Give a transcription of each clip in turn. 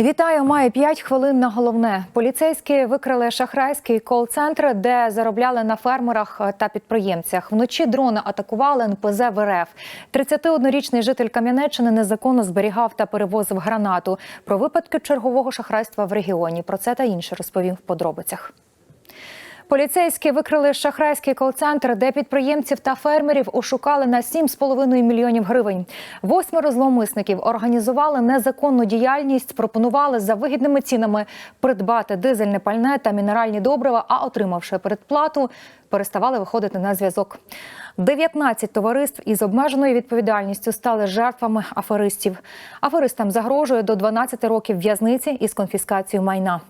Вітаю, має 5 хвилин на головне. Поліцейські викрили шахрайський кол-центр, де заробляли на фермерах та підприємцях. Вночі дрони атакували НПЗ в РФ. 31-річний житель Кам'янеччини незаконно зберігав та перевозив гранату. Про випадки чергового шахрайства в регіоні. Про це та інше розповім в подробицях. Поліцейські викрили шахрайський кол-центр, де підприємців та фермерів ошукали на 7,5 мільйонів гривень. Восьмеро зловмисників організували незаконну діяльність, пропонували за вигідними цінами придбати дизельне пальне та мінеральні добрива, а отримавши передплату, переставали виходити на зв'язок. 19 товариств із обмеженою відповідальністю стали жертвами аферистів. Аферистам загрожує до 12 років в'язниці із конфіскацією майна.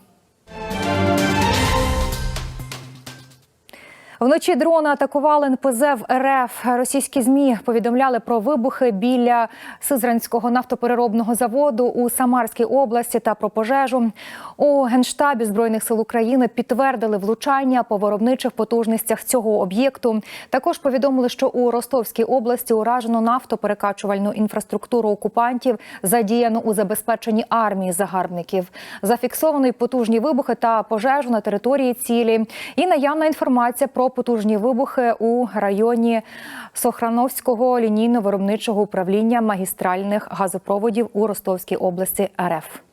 Вночі дрони атакували НПЗ в РФ. Російські змі повідомляли про вибухи біля Сизранського нафтопереробного заводу у Самарській області та про пожежу. У генштабі збройних сил України підтвердили влучання по виробничих потужностях цього об'єкту. Також повідомили, що у Ростовській області уражено нафтоперекачувальну інфраструктуру окупантів, задіяну у забезпеченні армії загарбників. Зафіксовані потужні вибухи та пожежу на території цілі. І наявна інформація про потужні вибухи у районі Сохрановського лінійно-виробничого управління магістральних газопроводів у Ростовській області РФ.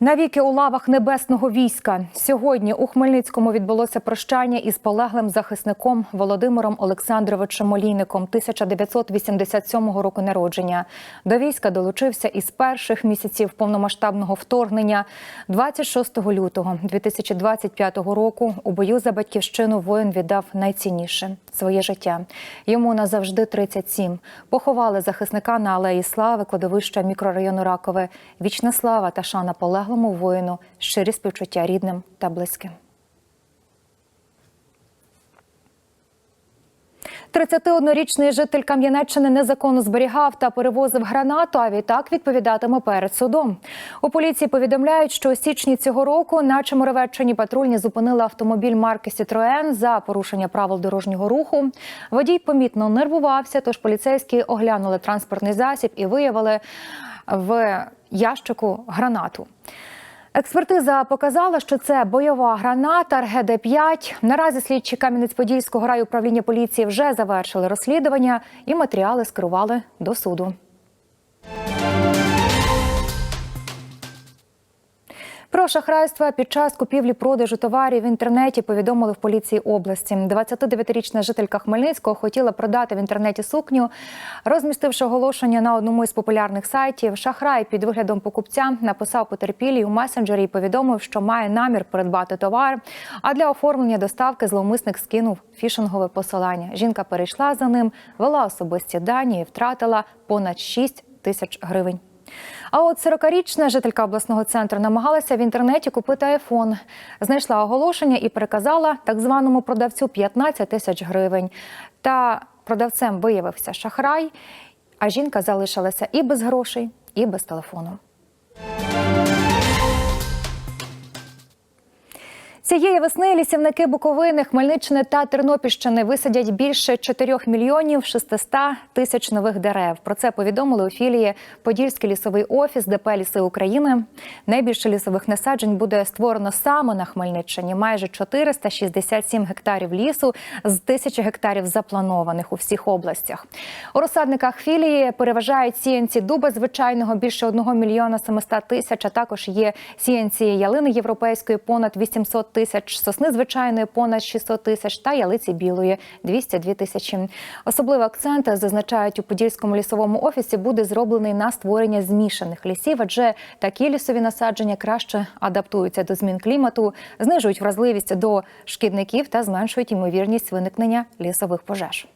Навіки у лавах небесного війська сьогодні у Хмельницькому відбулося прощання із полеглим захисником Володимиром Олександровичем Олійником 1987 року народження. До війська долучився із перших місяців повномасштабного вторгнення. 26 лютого 2025 року у бою за батьківщину воїн віддав найцінніше своє життя. Йому назавжди 37. Поховали захисника на алеї Слави, кладовища мікрорайону Ракове. Вічна слава та шана полеглому воїну, щирі співчуття рідним та близьким. 31-річний житель Кам'янеччини незаконно зберігав та перевозив гранату. А відтак відповідатиме перед судом. У поліції повідомляють, що у січні цього року на Чемеровеччині патрульні зупинили автомобіль марки Citroen за порушення правил дорожнього руху. Водій помітно нервувався, тож поліцейські оглянули транспортний засіб і виявили в ящику гранату. Експертиза показала, що це бойова граната РГД-5. Наразі слідчі Кам'янець-Подільського райуправління поліції вже завершили розслідування і матеріали скерували до суду. Про шахрайство під час купівлі-продажу товарів в інтернеті повідомили в поліції області. 29-річна жителька Хмельницького хотіла продати в інтернеті сукню, розмістивши оголошення на одному із популярних сайтів. Шахрай під виглядом покупця написав потерпілій у месенджері і повідомив, що має намір придбати товар. А для оформлення доставки зловмисник скинув фішингове посилання. Жінка перейшла за ним, вела особисті дані і втратила понад 6 тисяч гривень. А от 40-річна жителька обласного центру намагалася в інтернеті купити айфон. Знайшла оголошення і переказала так званому продавцю 15 тисяч гривень. Та продавцем виявився шахрай, а жінка залишилася і без грошей, і без телефону. Цієї весни лісівники Буковини, Хмельниччини та Тернопільщини висадять більше 4 мільйонів 600 тисяч нових дерев. Про це повідомили у філії Подільський лісовий офіс ДП «Ліси України. Найбільше лісових насаджень буде створено саме на Хмельниччині. Майже 467 гектарів лісу з тисячі гектарів запланованих у всіх областях. У розсадниках філії переважають сіянці дуба звичайного більше 1 мільйона 700 тисяч. А також є сіянці ялини європейської понад 800 тисяч тисяч, сосни звичайної понад 600 тисяч та ялиці білої 202 тисячі. Особливий акцент зазначають у подільському лісовому офісі буде зроблений на створення змішаних лісів, адже такі лісові насадження краще адаптуються до змін клімату, знижують вразливість до шкідників та зменшують ймовірність виникнення лісових пожеж.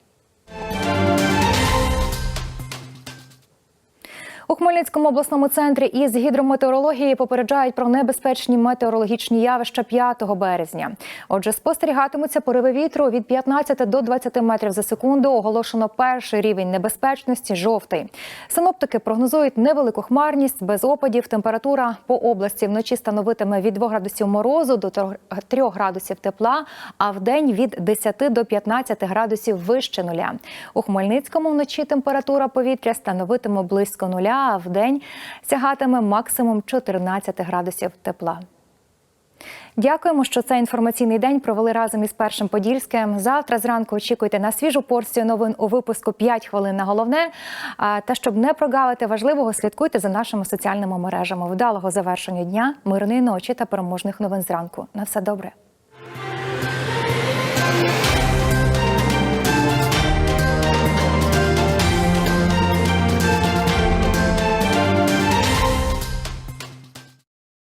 У Хмельницькому обласному центрі із гідрометеорології попереджають про небезпечні метеорологічні явища 5 березня. Отже, спостерігатимуться пориви вітру від 15 до 20 метрів за секунду. Оголошено перший рівень небезпечності жовтий. Синоптики прогнозують невелику хмарність без опадів. Температура по області вночі становитиме від 2 градусів морозу до 3 градусів тепла, а в день від 10 до 15 градусів вище нуля. У Хмельницькому вночі температура повітря становитиме близько нуля, а в день сягатиме максимум 14 градусів тепла. Дякуємо, що цей інформаційний день провели разом із першим подільським. Завтра зранку очікуйте на свіжу порцію новин у випуску «5 хвилин на головне. Та щоб не прогавити важливого, слідкуйте за нашими соціальними мережами. Вдалого завершення дня, мирної ночі та переможних новин зранку. На все добре.